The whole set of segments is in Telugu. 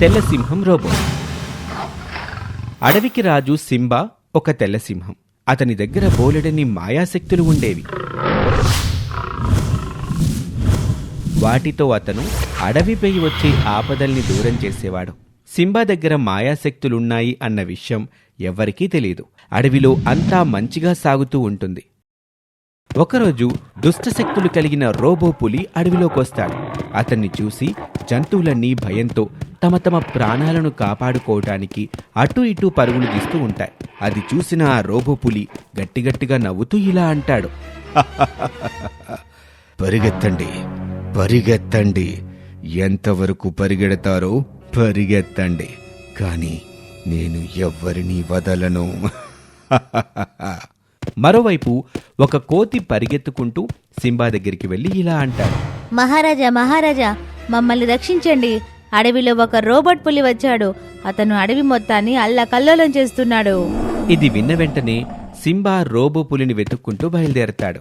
తెల్లసింహం రోబో. అడవికి రాజు సింబా ఒక తెల్లసింహం. అతని దగ్గర బోలెడని మాయాశక్తులు ఉండేవి. వాటితో అతను అడవిపై వచ్చే ఆపదల్ని దూరం చేసేవాడు. సింబా దగ్గర మాయాశక్తులున్నాయి అన్న విషయం ఎవ్వరికీ తెలియదు అడవిలో అంతా మంచిగా సాగుతూ ఉంటుంది. ఒకరోజు దుష్టశక్తులు కలిగిన రోబో పులి అడవిలోకొస్తాడు. అతన్ని చూసి జంతువులన్నీ భయంతో తమ తమ ప్రాణాలను కాపాడుకోవటానికి అటు ఇటు పరుగులు తీస్తూ ఉంటాయి. అది చూసిన ఆ రోబో పులి గట్టిగట్టిగా నవ్వుతూ ఇలా అంటాడు. పరిగెత్తండి పరిగెత్తండి. ఎంతవరకు పరిగెడతారో పరిగెత్తండి. కానీ నేను ఎవ్వరినీ వదలను. మరోవైపు ఒక కోతి పరిగెత్తుకుంటూ సింబా దగ్గరికి వెళ్ళి ఇలా అంటాడు. మహారాజా మహారాజా మమ్మల్ని రక్షించండి. అడవిలో ఒక రోబోట్ పులి వచ్చాడు. అతను అడవి మొత్తాన్ని అల్లకల్లోలం చేస్తున్నాడు. ఇది విన్న వెంటనే సింబా రోబో పులిని వెతుక్కుంటూ బయలుదేరతాడు.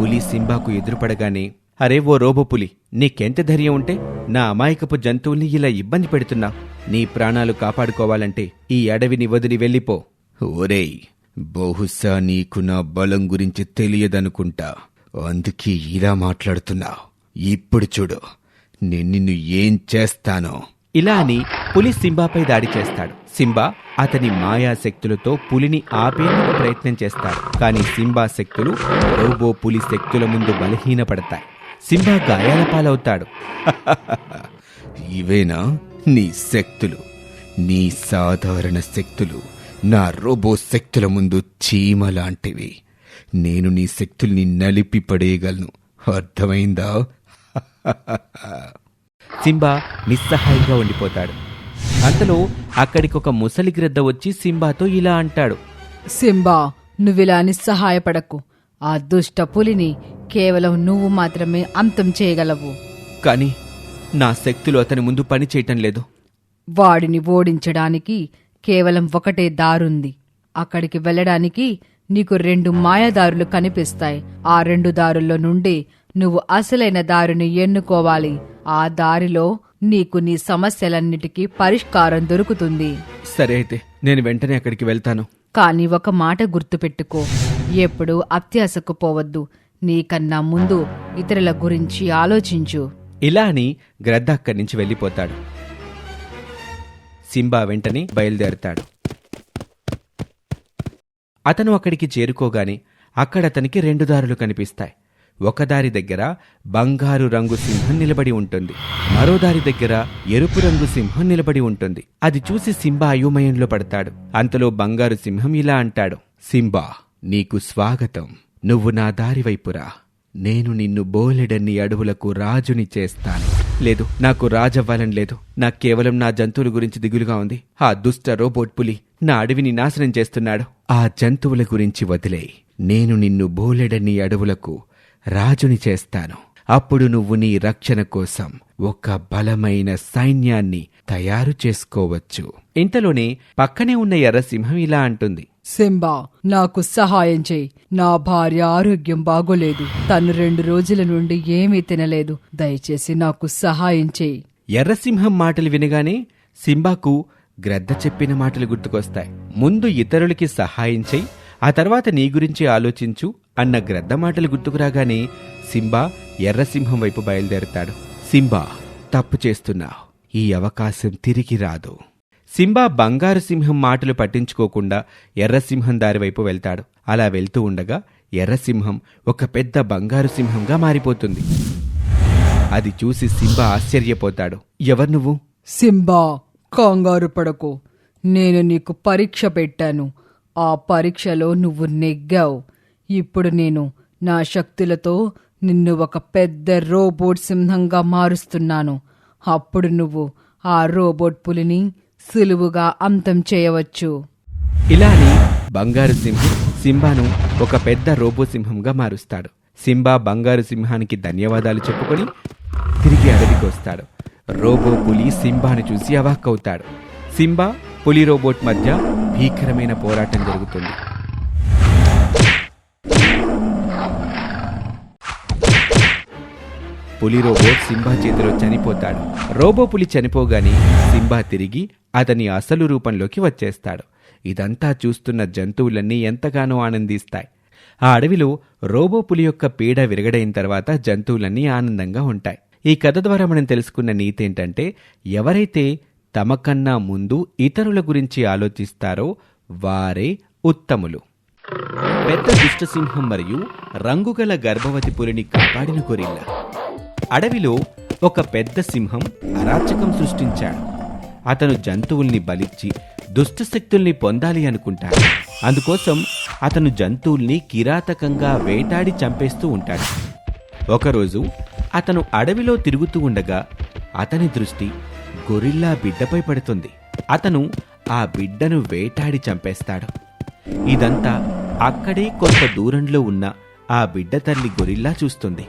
పులి సింబాకు ఎదురుపడగానే అరే ఓ రోబో పులి నీకెంత ధైర్యం ఉంటే నా అమాయకపు జంతువుల్ని ఇలా ఇబ్బంది పెడుతున్నా. నీ ప్రాణాలు కాపాడుకోవాలంటే ఈ అడవిని వదిలి వెళ్ళిపో. ఓరేయ్ బహుశా నీకు నా బలం గురించి తెలియదనుకుంటా. అందుకే ఇలా మాట్లాడుతున్నా. ఇప్పుడు చూడు నేను నిన్ను ఏం చేస్తానో. ఇలా అని పులి సింబాపై దాడి చేస్తాడు. సింబా అతని మాయా శక్తులతో పులిని ఆపేందుకు ప్రయత్నం చేస్తాడు. కానీ సింబా శక్తులు రోబో పులి శక్తుల ముందు బలహీనపడతాయి. సింబా గాయాల పాలవుతాడు. ఇవేనా? నీ శక్తులు నీ సాధారణ శక్తులు. నా రోబో శక్తుల ముందు చీమ లాంటివి. నేను నీ శక్తుల్ని నలిపి పడేయగలను. అర్థమైందా? సింబా నిస్సహాయంగా ఉండిపోతాడు. అంతలో అక్కడికి ఒక ముసలి గ్రద్ద వచ్చి సింబాతో ఇలా అంటాడు. సింబా నువ్విలా నిస్సహాయపడకు. ఆ దుష్ట పులిని కేవలం నువ్వు మాత్రమే అంతం చేయగలవు. కానీ నా శక్తులు అతని ముందు పని చేయటం లేదు. వాడిని ఓడించడానికి కేవలం ఒకటే దారుంది. అక్కడికి వెళ్ళడానికి నీకు రెండు మాయదారులు కనిపిస్తాయి. ఆ రెండు దారుల్లో నుండి నువ్వు అసలైన దారిని ఎన్నుకోవాలి. ఆ దారిలో నీకు నీ సమస్యలన్నిటికీ పరిష్కారం దొరుకుతుంది. సరే అయితే నేను వెంటనే అక్కడికి వెళ్తాను. కానీ ఒక మాట గుర్తుపెట్టుకో. ఎప్పుడు అత్యాశకు పోవద్దు. నీకన్నా ముందు ఇతరుల గురించి ఆలోచించు. ఇలా అని గ్రద్ద అక్కడి నుంచి వెళ్ళిపోతాడు. సింబా వెంటనే బయలుదేరతాడు. అతను అక్కడికి చేరుకోగానే అక్కడ అతనికి రెండు దారులు కనిపిస్తాయి. ఒక దారి దగ్గర బంగారు రంగు సింహం నిలబడి ఉంటుంది. మరో దారి దగ్గర ఎరుపు రంగు సింహం నిలబడి ఉంటుంది. అది చూసి సింబా అయోమయంలో పడతాడు. అంతలో బంగారు సింహం ఇలా అంటాడు సింబా నీకు స్వాగతం. నువ్వు నా దారి వైపురా. నేను నిన్ను బోలెడన్ని అడవులకు రాజుని చేస్తాను. లేదు నాకు రాజవ్వాలని లేదు. నాకు కేవలం నా జంతువుల గురించి దిగులుగా ఉంది. ఆ దుష్ట రోబోట్ పులి నా అడవిని నాశనం చేస్తున్నాడు. ఆ జంతువుల గురించి వదిలే నేను నిన్ను బోలెడన్ని అడవులకు రాజుని చేస్తాను. అప్పుడు నువ్వు నీ రక్షణ కోసం ఒక బలమైన సైన్యాన్ని తయారు చేసుకోవచ్చు. ఇంతలోనే పక్కనే ఉన్న ఎర్రసింహం ఇలా అంటుంది. సింబా నాకు సహాయం చేయి. నా భార్య ఆరోగ్యం బాగోలేదు. తను రెండు రోజుల నుండి ఏమీ తినలేదు. దయచేసి నాకు సహాయం చేయి. ఎర్రసింహం మాటలు వినగానే సింబాకు గ్రద్ద చెప్పిన మాటలు గుర్తుకొస్తాయి. ముందు ఇతరులకి సహాయం చెయ్యి ఆ తర్వాత నీ గురించి ఆలోచించు అన్న గ్రద్ద మాటలు గుర్తుకురాగానే సింబా ఎర్రసింహం వైపు బయలుదేరతాడు. సింబా తప్పు చేస్తున్నావు. ఈ అవకాశం తిరిగి రాదు. సింబా బంగారు సింహం మాటలు పట్టించుకోకుండా ఎర్రసింహం దారివైపు వెళ్తాడు. అలా వెళ్తూ ఉండగా ఎర్రసింహం ఒక పెద్ద బంగారు సింహంగా మారిపోతుంది. అది చూసి సింబా ఆశ్చర్యపోతాడు. ఎవరు నువ్వు? సింబా కంగారు పడకు. నేను నీకు పరీక్ష పెట్టాను. ఆ పరీక్షలో నువ్వు నెగ్గావు. ఇప్పుడు నేను నా శక్తులతో నిన్ను ఒక పెద్ద రోబోట్ సింహంగా మారుస్తున్నాను. అప్పుడు నువ్వు ఆ రోబోట్ పులిని సులువుగా అంతం చేయవచ్చు. ఇలానే బంగారు సింహం సింబాను ఒక పెద్ద రోబో సింహంగా మారుస్తాడు. సింబా బంగారు సింహానికి ధన్యవాదాలు చెప్పుకొని తిరిగి అడవికి వస్తాడు రోబో పులి సింబాను చూసి అవాక్కవుతాడు. సింబా పులి రోబోట్ మధ్య భీకరమైన పోరాటం జరుగుతుంది. పులి రోబోట్ సింబా చేతిలో చనిపోతాడు. రోబో పులి చనిపోగానే సింబా తిరిగి అతని అసలు రూపంలోకి వచ్చేస్తాడు. ఇదంతా చూస్తున్న జంతువులన్నీ ఎంతగానో ఆనందిస్తాయి. ఆ అడవిలో రోబో పులి యొక్క పీడ విరగడైన తర్వాత జంతువులన్నీ ఆనందంగా ఉంటాయి. ఈ కథ ద్వారా మనం తెలుసుకున్న నీతి ఏంటంటే ఎవరైతే తమకన్నా ముందు ఇతరుల గురించి ఆలోచిస్తారో వారే ఉత్తములు. పెద్ద దుష్టసింహం మరియు రంగుగల గర్భవతి పులిని కాపాడిన గొరిల్లా. అడవిలో ఒక పెద్ద సింహం అరాచకం సృష్టించాడు. అతను జంతువుల్ని బలిచ్చి దుష్టశక్తుల్ని పొందాలి అనుకుంటాడు. అందుకోసం అతను జంతువుల్ని కిరాతకంగా వేటాడి చంపేస్తూ ఉంటాడు. ఒకరోజు అతను అడవిలో తిరుగుతూ ఉండగా అతని దృష్టి గొరిల్లా బిడ్డపై పడుతుంది. అతను ఆ బిడ్డను వేటాడి చంపేస్తాడు. ఇదంతా అక్కడే కొంత దూరంలో ఉన్న ఆ బిడ్డ తల్లి గొరిల్లా చూస్తుంది.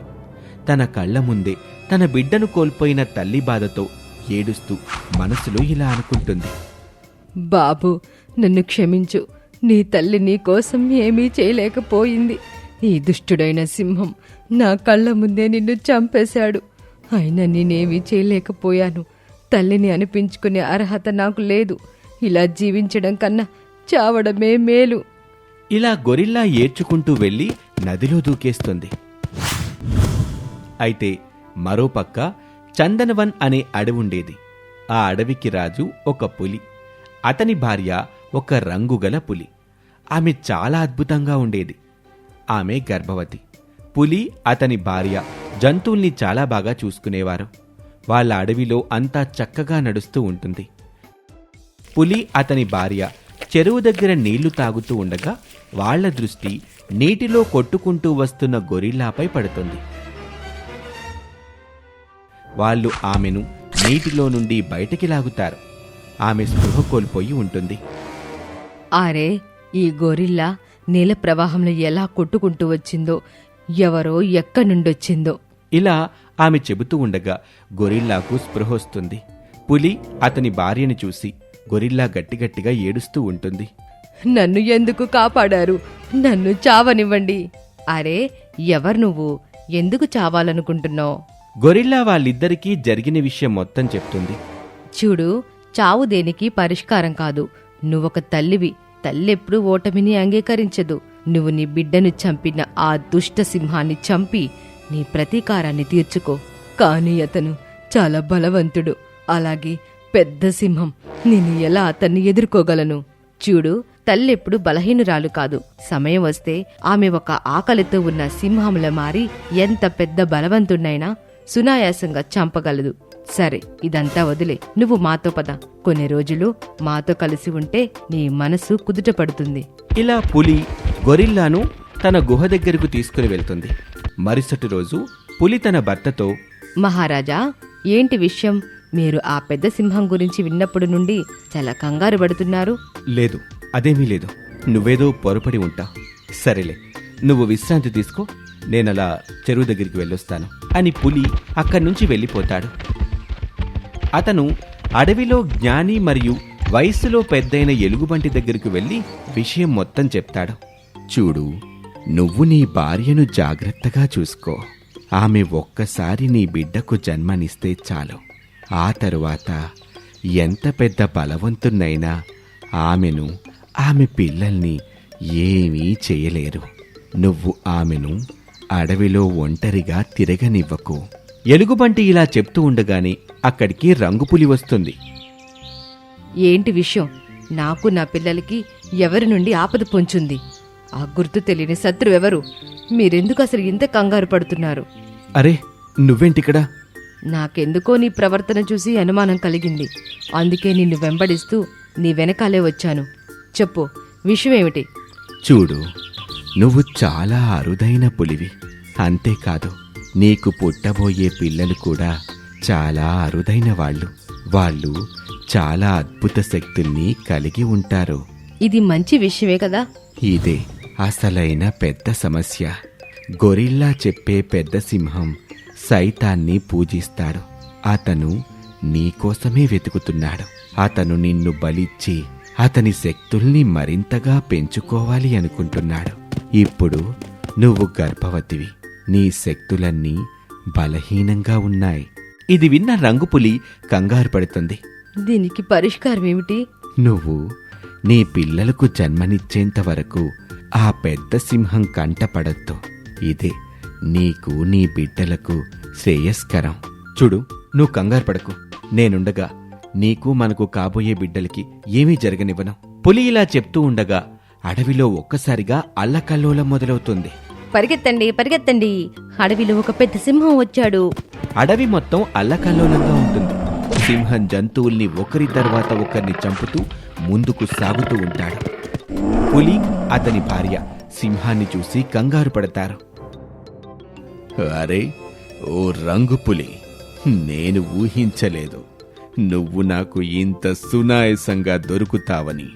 తన కళ్ళ ముందే తన బిడ్డను కోల్పోయిన తల్లి బాధతో ఏడుస్తూ మనసులో ఇలా అనుకుంటుంది. బాబు నన్ను క్షమించు. నీ తల్లి నీ కోసం ఏమీ చేయలేకపోయింది. ఈ దుష్టుడైన సింహం నా కళ్ళ ముందే నిన్ను చంపేశాడు. అయినా నేనేమీ చేయలేకపోయాను. తల్లిని అనిపించుకునే అర్హత నాకు లేదు. ఇలా జీవించడం కన్నా చావడమే మేలు. ఇలా గొరిల్లా ఏడ్చుకుంటూ వెళ్ళి నదిలో దూకేస్తుంది. అయితే మరోపక్క చందనవన్ అనే అడవుండేది ఆ అడవికి రాజు ఒక పులి. అతని భార్య ఒక రంగుగల పులి. ఆమె చాలా అద్భుతంగా ఉండేది. ఆమె గర్భవతి. పులి అతని భార్య జంతువుల్ని చాలా బాగా చూసుకునేవారు. వాళ్ళ అడవిలో అంతా చక్కగా నడుస్తూ ఉంటుంది. పులి అతని భార్య చెరువు దగ్గర నీళ్ళు తాగుతూ ఉండగా వాళ్ళ దృష్టి నీటిలో కొట్టుకుంటూ వస్తున్న గొరిల్లాపై పడుతుంది. వాళ్ళు ఆమెను నీటిలో నుండి బయటికి లాగుతారు. ఆమె స్పృహ కోల్పోయి ఉంటుంది. అరే ఈ గొరిల్లా నీల ప్రవాహంలో ఎలా కొట్టుకుంటూ వచ్చిందో ఎవరో ఎక్కడి నుండొచ్చిందో. ఇలా ఆమె చెబుతూ ఉండగా గొరిల్లాకు స్పృహ వస్తుంది. పులి అతని భార్యని చూసి గొరిల్లా గట్టిగట్టిగా ఏడుస్తూ ఉంటుంది. నన్ను ఎందుకు కాపాడారు? నన్ను చావనివ్వండి. అరే ఎవరు నువ్వు? ఎందుకు చావాలనుకుంటున్నావు? గొరిల్లా వాళ్ళిద్దరికీ జరిగిన విషయం మొత్తం చెప్తుంది. చూడు చావు దేనికి పరిష్కారం కాదు. నువ్వొక తల్లివి తల్లెప్పుడు ఓటమిని అంగీకరించదు. నువ్వు నీ బిడ్డను చంపిన ఆ దుష్ట సింహాన్ని చంపి నీ ప్రతీకారాన్ని తీర్చుకో. కానీ అతను చాలా బలవంతుడు. అలాగే పెద్ద సింహం. నేను ఎలా అతన్ని ఎదుర్కోగలను? చూడు తల్లెప్పుడు బలహీనురాలు కాదు. సమయం వస్తే ఆమె ఒక ఆకలితో ఉన్న సింహంలా మారి ఎంత పెద్ద బలవంతుణ్ణైనా సునాయాసంగా చంపగలదు. సరే ఇదంతా వదిలే. నువ్వు మాతో పద. కొన్ని రోజులు మాతో కలిసి ఉంటే నీ మనసు కుదుట పడుతుంది ఇలా పులి గొరిల్లాను తన గుహ దగ్గరకు తీసుకుని వెళ్తుంది. మరుసటి రోజు పులి తన భర్తతో మహారాజా ఏంటి విషయం? మీరు ఆ పెద్ద సింహం గురించి విన్నప్పుడు నుండి చాలా కంగారు పడుతున్నారు. లేదు అదేమీ లేదు. నువ్వేదో పొరపడి ఉంటా. సరేలే నువ్వు విశ్రాంతి తీసుకో. నేనలా చెరువు దగ్గరికి వెళ్ళొస్తాను. అని పులి అక్కడి నుంచి వెళ్ళిపోతాడు. అతను అడవిలో జ్ఞాని మరియు వయస్సులో పెద్దయిన ఎలుగుబంటి దగ్గరికి వెళ్ళి విషయం మొత్తం చెప్తాడు. చూడు నువ్వు నీ భార్యను జాగ్రత్తగా చూసుకో. ఆమె ఒక్కసారి నీ బిడ్డకు జన్మనిస్తే చాలు. ఆ తరువాత ఎంత పెద్ద బలవంతున్నైనా ఆమెను ఆమె పిల్లల్ని ఏమీ చేయలేరు. నువ్వు ఆమెను అడవిలో ఒంటరిగా తిరగనివ్వకు. ఎలుగుబంటి ఇలా చెప్తూ ఉండగానే అక్కడికి రంగుపులి వస్తుంది. ఏంటి విషయం? నాకు నా పిల్లలకి ఎవరి నుండి ఆపద పొంచుంది? ఆ గుర్తు తెలియని శత్రు ఎవరు? మీరెందుకు అసలు ఇంత కంగారు పడుతున్నారు? అరే నువ్వేంటిక్కడ? నాకెందుకో నీ ప్రవర్తన చూసి అనుమానం కలిగింది. అందుకే నిన్ను వెంబడిస్తూ నీ వెనకాలే వచ్చాను. చెప్పు విషయం ఏమిటి? చూడు నువ్వు చాలా అరుదైన పులివి. అంతేకాదు నీకు పుట్టబోయే పిల్లలు కూడా చాలా అరుదైన వాళ్ళు. వాళ్ళు చాలా అద్భుత శక్తుల్ని కలిగి ఉంటారు. ఇది మంచి విషయమే కదా? ఇదే అసలైన పెద్ద సమస్య. గొరిల్లా చెప్పే పెద్ద సింహం సైతాన్ని పూజిస్తాడు. అతను నీకోసమే వెతుకుతున్నాడు. అతను నిన్ను బలిచ్చి అతని శక్తుల్ని మరింతగా పెంచుకోవాలి అనుకుంటున్నాడు. ఇప్పుడు నువ్వు గర్భవతివి. నీ శక్తులన్నీ బలహీనంగా ఉన్నాయి. ఇది విన్న రంగుపులి కంగారు పడుతుంది. దీనికి పరిష్కారం ఏమిటి? నువ్వు నీ పిల్లలకు జన్మనిచ్చేంత వరకు ఆ పెద్ద సింహం కంటపడద్దు ఇదే నీకు నీ బిడ్డలకు శ్రేయస్కరం. చూడు నువ్వు కంగారు పడకు. నేనుండగా నీకు మనకు కాబోయే బిడ్డలకి ఏమీ జరగనివ్వను. పులి ఇలా చెప్తూ ఉండగా అడవిలో ఒక్కసారిగా అల్లకల్లోలం మొదలవుతుంది. పరిగెత్తండి పరిగెత్తండి. అడవిలో ఒక పెద్ద సింహం వచ్చాడు. అడవి మొత్తం అల్లకల్లోలంగా ఉంటుంది. సింహం జంతువుల్ని ఒకరి తర్వాత ఒకరిని చంపుతూ ముందుకు సాగుతూ ఉంటాడు. పులి అతని భార్య సింహాన్ని చూసి కంగారు పడతారు. అరే ఓ రంగు పులి నేను ఊహించలేదు. నువ్వు నాకు ఇంత సునాయసంగా దొరుకుతావని.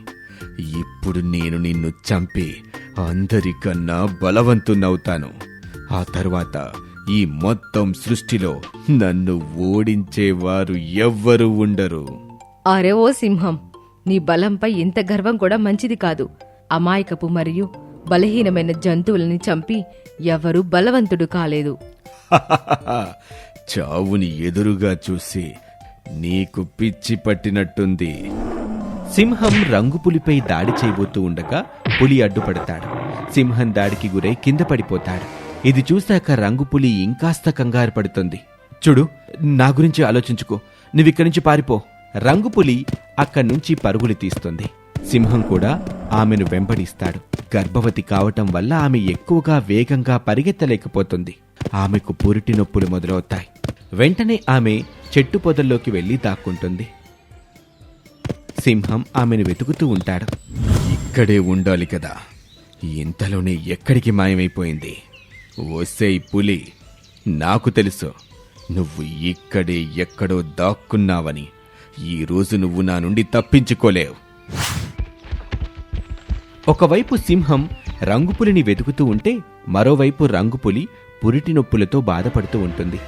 ఇప్పుడు నేను నిన్ను చంపి అందరికన్నా బలవంతునవుతాను. ఆ తర్వాత ఈ మొత్తం సృష్టిలో నన్ను ఓడించేవారు ఎవ్వరూ ఉండరు. అరే ఓ సింహం నీ బలంపై ఇంత గర్వం కూడా మంచిది కాదు. అమాయకపు మరియు బలహీనమైన జంతువులని చంపి ఎవరు బలవంతుడు కాలేదు. చావుని ఎదురుగా చూసి నీకు పిచ్చి పట్టినట్టుంది. సింహం రంగు పులిపై దాడి చేయబోతూ ఉండగా పులి అడ్డుపడతాడు. సింహం దాడికి గురై కింద పడిపోతాడు. ఇది చూశాక రంగుపులి ఇంకాస్త కంగారు పడుతుంది. చూడు నా గురించి ఆలోచించుకో. నువ్విక్కడి నుంచి పారిపో. రంగుపులి అక్కడి నుంచి పరుగులు తీస్తుంది. సింహం కూడా ఆమెను వెంబడిస్తాడు. గర్భవతి కావటం వల్ల ఆమె ఎక్కువగా వేగంగా పరిగెత్తలేకపోతుంది. ఆమెకు పురిటి నొప్పులు మొదలవుతాయి. వెంటనే ఆమె చెట్టు పొదల్లోకి వెళ్ళి దాక్కుంటుంది. సింహం ఆమెను వెతుకుతూ ఉంటాడు. ఇక్కడే ఉండాలి కదా. ఇంతలోనే ఎక్కడికి మాయమైపోయింది? ఒసేయ్ పులి నాకు తెలుసు. నువ్వు ఇక్కడే ఎక్కడో దాక్కున్నావని. ఈ రోజు నువ్వు నా నుండి తప్పించుకోలేవు. ఒకవైపు సింహం రంగుపులిని వెతుకుతూ ఉంటే మరోవైపు రంగుపులి పురిటి నొప్పులతో బాధపడుతూ ఉంటుంది.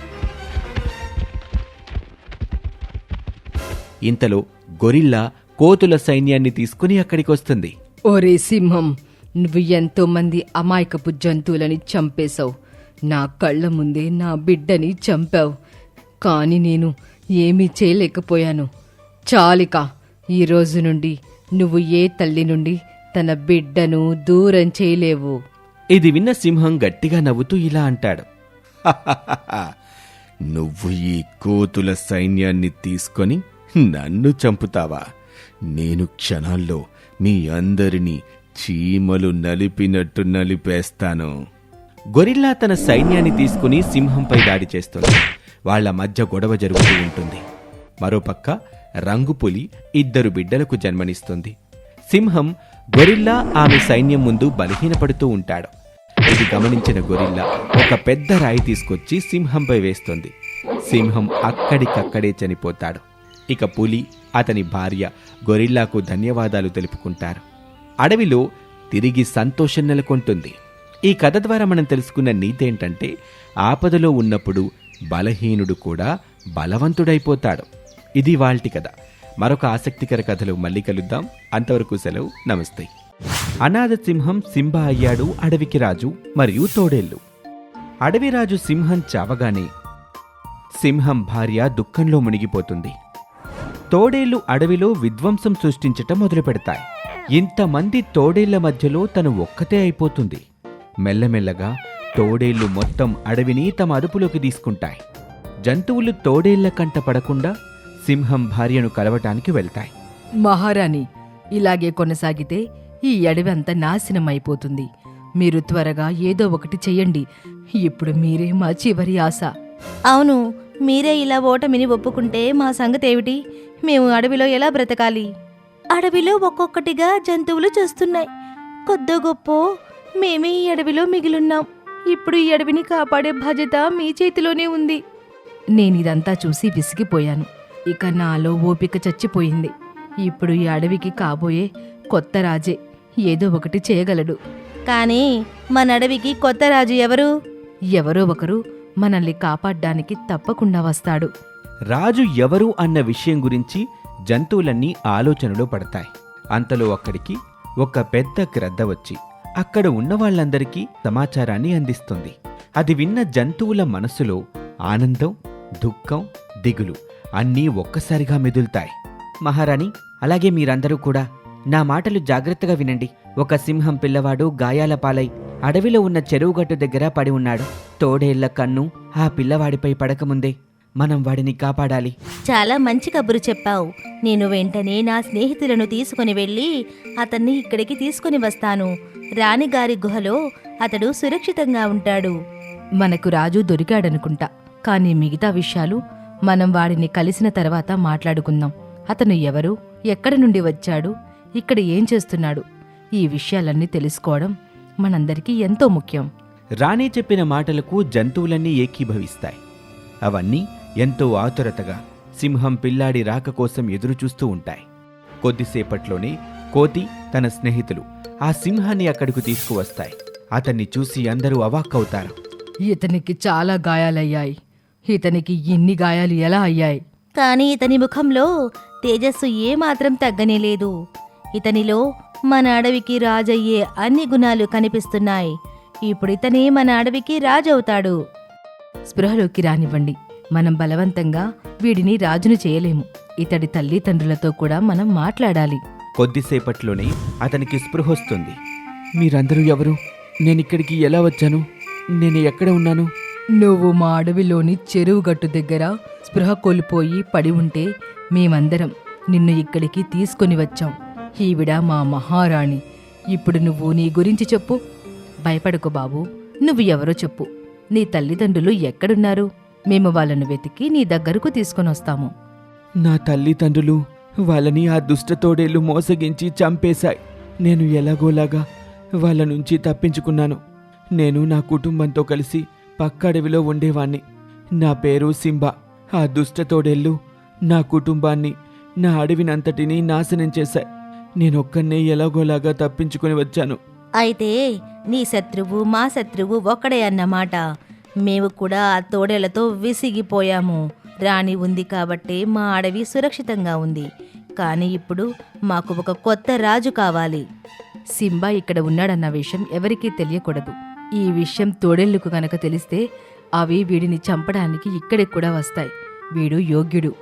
ఇంతలో గొరిల్లా కోతుల సైన్యాన్ని తీసుకుని అక్కడికి వస్తుంది ఓరే సింహం నువ్వు ఎంతో మంది అమాయకపు జంతువులని చంపేశావు. నా కళ్ళ ముందే నా బిడ్డని చంపావు. కాని నేను ఏమీ చేయలేకపోయాను. చాలిక ఈ రోజు నుండి నువ్వు ఏ తల్లి నుండి తన బిడ్డను దూరం చేయలేవు. ఇది విన్న సింహం గట్టిగా నవ్వుతూ ఇలా అంటాడు. నువ్వు ఈ కోతుల సైన్యాన్ని తీసుకొని నన్ను చంపుతావా? నేను క్షణాల్లో మీ అందరినీ చీమలు నలిపినట్టు నలిపేస్తాను. గొరిల్లా తన సైన్యాన్ని తీసుకుని సింహంపై దాడి చేస్తుంది. వాళ్ళ మధ్య గొడవ జరుగుతూ ఉంటుంది. మరోపక్క రంగుపులి ఇద్దరు బిడ్డలకు జన్మనిస్తుంది. సింహం గొరిల్లా ఆమె సైన్యం ముందు బలహీనపడుతూ ఉంటాడు. ఇది గమనించిన గొరిల్లా ఒక పెద్ద రాయి తీసుకొచ్చి సింహంపై వేస్తుంది. సింహం అక్కడికక్కడే చనిపోతాడు. ఇక పులి అతని భార్య గొరిల్లాకు ధన్యవాదాలు తెలుపుకుంటారు. అడవిలో తిరిగి సంతోషం నెలకొంటుంది. ఈ కథ ద్వారా మనం తెలుసుకున్న నీతేంటంటే ఆపదలో ఉన్నప్పుడు బలహీనుడు కూడా బలవంతుడైపోతాడు. ఇది వాల్టి కథ. మరొక ఆసక్తికర కథలో మళ్ళీ కలుద్దాం. అంతవరకు సెలవు. నమస్తే. అనాథ సింహం సింబా అయ్యాడు అడవికి రాజు మరియు తోడేళ్ళు. అడవిరాజు సింహం చావగానే సింహం భార్య దుఃఖంలో మునిగిపోతుంది. తోడేళ్ళు అడవిలో విధ్వంసం సృష్టించటం మొదలుపెడతాయి. ఇంతమంది తోడేళ్ళ మధ్యలో తను ఒక్కతే అయిపోతుంది. మెల్లమెల్లగా తోడేళ్ళు మొత్తం అడవిని తమ అదుపులోకి తీసుకుంటాయి. జంతువులు తోడేళ్ళ కంట పడకుండా సింహం భార్యను కలవటానికి వెళ్తాయి. మహారాణి ఇలాగే కొనసాగితే ఈ అడవి అంతా నాశనం అయిపోతుంది మీరు త్వరగా ఏదో ఒకటి చెయ్యండి. ఇప్పుడు మీరే మా చివరి ఆశ. అవును మీరే ఇలా ఓటమిని ఒప్పుకుంటే మా సంగతి ఏమిటి మేము అడవిలో ఎలా బ్రతకాలి? అడవిలో ఒక్కొక్కటిగా జంతువులు చేస్తున్నాయి. కొద్ద గొప్ప మేమే ఈ అడవిలో మిగిలున్నాం. ఇప్పుడు ఈ అడవిని కాపాడే బాధ్యత మీ చేతిలోనే ఉంది. నేనిదంతా చూసి విసిగిపోయాను. ఇక నాలో ఓపిక చచ్చిపోయింది. ఇప్పుడు ఈ అడవికి కాబోయే కొత్త రాజే ఏదో ఒకటి చేయగలడు. కానీ మన అడవికి కొత్త రాజు ఎవరు? ఎవరో ఒకరు మనల్ని కాపాడ్డానికి తప్పకుండా వస్తాడు. రాజు ఎవరు అన్న విషయం గురించి జంతువులన్నీ ఆలోచనలో పడతాయి. అంతలో అక్కడికి ఒక పెద్ద గ్రద్ద వచ్చి అక్కడ ఉన్న వాళ్ళందరికీ సమాచారాన్ని అందిస్తుంది. అది విన్న జంతువుల మనసులో ఆనందం దుఃఖం దిగులు అన్నీ ఒక్కసారిగా మెదులుతాయి. మహారాణి అలాగే మీరందరూ కూడా నా మాటలు జాగ్రత్తగా వినండి. ఒక సింహం పిల్లవాడు గాయాల పాలై అడవిలో ఉన్న చెరువుగట్టు దగ్గర పడి ఉన్నాడు. తోడేళ్ళ కన్ను ఆ పిల్లవాడిపై పడకముందే. మనం వాడిని కాపాడాలి. చాలా మంచి కబురు చెప్పావు. నేను వెంటనే నా స్నేహితులను తీసుకుని వెళ్ళి అతన్ని ఇక్కడికి తీసుకుని వస్తాను. రాణిగారి గుహలో అతడు సురక్షితంగా ఉంటాడు. మనకు రాజు దొరికాడనుకుంటా. కానీ మిగతా విషయాలు మనం వాడిని కలిసిన తర్వాత మాట్లాడుకుందాం. అతను ఎవరు? ఎక్కడి నుండి వచ్చాడు? ఇక్కడ ఏం చేస్తున్నాడు? ఈ విషయాలన్నీ తెలుసుకోవడం మనందరికీ ఎంతో ముఖ్యం. రాణి చెప్పిన మాటలకు జంతువులన్నీ ఏకీభవిస్తాయి. అవన్నీ ఎంతో ఆతురతగా సింహం పిల్లాడి రాక కోసం ఎదురుచూస్తూ ఉంటాయి. కొద్దిసేపట్లోనే కోతి తన స్నేహితులు ఆ సింహాన్ని అక్కడికి తీసుకువస్తాయి. అతన్ని చూసి అందరూ అవాక్కవుతారు. ఇతనికి చాలా గాయాలయ్యాయి. ఇతనికి ఇన్ని గాయాలు ఎలా అయ్యాయి? కానీ ఇతని ముఖంలో తేజస్సు ఏమాత్రం తగ్గనే లేదు. ఇతనిలో మన అడవికి రాజయ్యే అన్ని గుణాలు కనిపిస్తున్నాయి. ఇప్పుడు ఇతనే మన అడవికి రాజవుతాడు. స్పృహలోకి రానివ్వండి. మనం బలవంతంగా వీడిని రాజును చేయలేము. ఇతడి తల్లిదండ్రులతో కూడా మనం మాట్లాడాలి. కొద్దిసేపట్లోనే అతనికి స్పృహొస్తుంది మీరందరూ ఎవరు? నేనిక్కడికి ఎలా వచ్చాను? నేను ఎక్కడ ఉన్నాను? నువ్వు మా అడవిలోని చెరువు గట్టు దగ్గర స్పృహ కోల్పోయి పడి ఉంటే మేమందరం నిన్ను ఇక్కడికి తీసుకొని వచ్చాం. ఈవిడ మా మహారాణి. ఇప్పుడు నువ్వు నీ గురించి చెప్పు. భయపడకు బాబు. నువ్వు ఎవరో చెప్పు. నీ తల్లిదండ్రులు ఎక్కడున్నారు? మేము వాళ్ళను వెతికి నీ దగ్గరకు తీసుకొని వస్తాము. నా తల్లిదండ్రులు వాళ్ళని ఆ దుష్టతోడేళ్ళు మోసగించి చంపేశాయి. నేను ఎలాగోలాగా వాళ్ళ నుంచి తప్పించుకున్నాను. నేను నా కుటుంబంతో కలిసి పక్క అడవిలో ఉండేవాణ్ణి. నా పేరు సింబా. ఆ దుష్టతోడేళ్ళు నా కుటుంబాన్ని నా అడవినంతటినీ నాశనం చేశాయి. నేనొక్కనే ఎలాగోలాగా తప్పించుకుని వచ్చాను. అయితే నీ శత్రువు మా శత్రువు ఒక్కడే అన్నమాట. మేము కూడా ఆ తోడేళ్ళతో విసిగిపోయాము. రాణి ఉంది కాబట్టే మా అడవి సురక్షితంగా ఉంది. కానీ ఇప్పుడు మాకు ఒక కొత్త రాజు కావాలి. సింబా ఇక్కడ ఉన్నాడన్న విషయం ఎవరికీ తెలియకూడదు. ఈ విషయం తోడేళ్ళకు గనక తెలిస్తే అవి వీడిని చంపడానికి ఇక్కడికి కూడా వస్తాయి. వీడు యోగ్యుడు.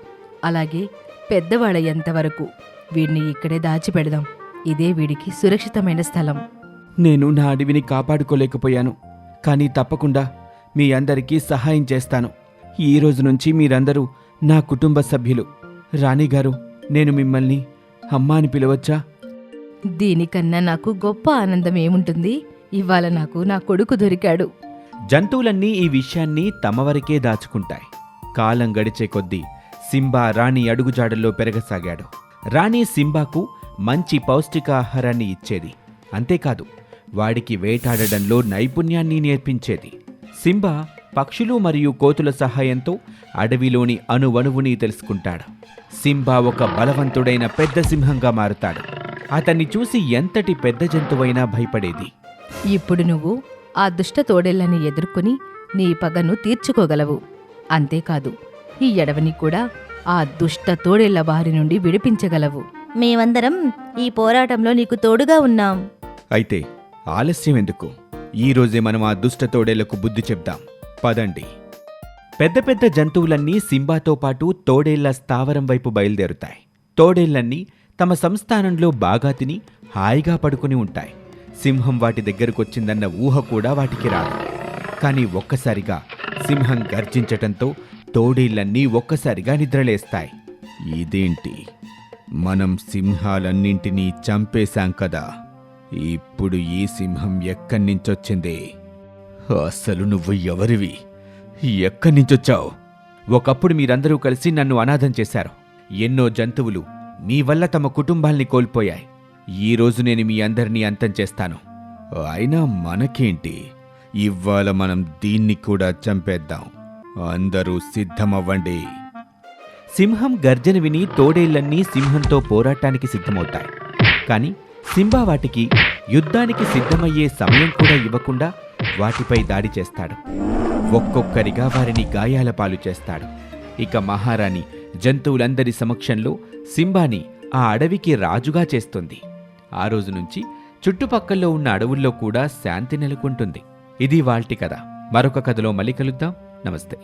అలాగే పెద్దవాళ్ళయ్యేంతవరకు వీడిని ఇక్కడే దాచిపెడదాం. ఇదే వీడికి సురక్షితమైన స్థలం. నేను నా అడవిని కాపాడుకోలేకపోయాను. కానీ తప్పకుండా మీ అందరికీ సహాయం చేస్తాను. ఈ రోజు నుంచి మీరందరూ నా కుటుంబ సభ్యులు. రాణిగారు నేను మిమ్మల్ని అమ్మా అని పిలవచ్చా? దీనికన్నా నాకు గొప్ప ఆనందం ఏముంటుంది? ఇవాళ నాకు నా కొడుకు దొరికాడు. జంతువులన్నీ ఈ విషయాన్ని తమ వరకే దాచుకుంటాయి. కాలం గడిచే కొద్దీ సింబా రాణి అడుగుజాడల్లో పెరగసాగాడు. రాణి సింబాకు మంచి పౌష్టికాహారాన్ని ఇచ్చేది. అంతేకాదు వాడికి వేటాడడంలో నైపుణ్యాన్ని నేర్పించేది. సింబా పక్షులు మరియు కోతుల సహాయంతో అడవిలోని అణువణువుని తెలుసుకుంటాడు. సింబా ఒక బలవంతుడైన పెద్ద సింహంగా మారుతాడు. అతన్ని చూసి ఎంతటి పెద్ద జంతువైనా భయపడేది. ఇప్పుడు నువ్వు ఆ దుష్ట తోడేళ్ళని ఎదుర్కొని నీ పగను తీర్చుకోగలవు. అంతేకాదు ఈ ఎడవని కూడా ఆ దుష్ట తోడేళ్ళ బారి నుండి విడిపించగలవు. మేమందరం ఈ పోరాటంలో నీకు తోడుగా ఉన్నాం. అయితే ఆలస్యం ఎందుకు? ఈ రోజే మనం ఆ దుష్ట తోడేళ్ళకు బుద్ధి చెప్దాం. పదండి. పెద్ద పెద్ద జంతువులన్నీ సింబాతో పాటు తోడేళ్ళ స్థావరం వైపు బయలుదేరుతాయి. తోడేళ్ళన్నీ తమ సంస్థానంలో బాగా తిని హాయిగా పడుకుని ఉంటాయి. సింహం వాటి దగ్గరకొచ్చిందన్న ఊహ కూడా వాటికి రాదు. కానీ ఒక్కసారిగా సింహం గర్జించటంతో తోడేళ్ళన్నీ ఒక్కసారిగా నిద్రలేస్తాయి. ఇదేంటి? మనం సింహాలన్నింటినీ చంపేశాం కదా. ఇప్పుడు ఈ సింహం ఎక్కడి నుంచొచ్చింది? అసలు నువ్వు ఎవరివి? ఎక్కడి నుంచొచ్చావు? ఒకప్పుడు మీరందరూ కలిసి నన్ను అనాథం చేశారు. ఎన్నో జంతువులు మీ వల్ల తమ కుటుంబాల్ని కోల్పోయాయి. ఈ రోజు నేను మీ అందరినీ అంతం చేస్తాను. అయినా మనకేంటి? ఇవాళ మనం దీన్ని కూడా చంపేద్దాం. అందరూ సిద్ధమవ్వండి. సింహం గర్జన విని తోడేళ్ళన్నీ సింహంతో పోరాటానికి సిద్ధమవుతాయి. కాని సింబా వాటికి యుద్ధానికి సిద్ధమయ్యే సమయం కూడా ఇవ్వకుండా వాటిపై దాడి చేస్తాడు. ఒక్కొక్కరిగా వారిని గాయాల పాలు చేస్తాడు. ఇక మహారాణి జంతువులందరి సమక్షంలో సింబాని ఆ అడవికి రాజుగా చేస్తుంది. ఆ రోజు నుంచి చుట్టుపక్కల్లో ఉన్న అడవుల్లో కూడా శాంతి నెలకొంటుంది. ఇది వాల్టి కథ. మరొక కథలో మళ్ళీ కలుద్దాం. నమస్తే.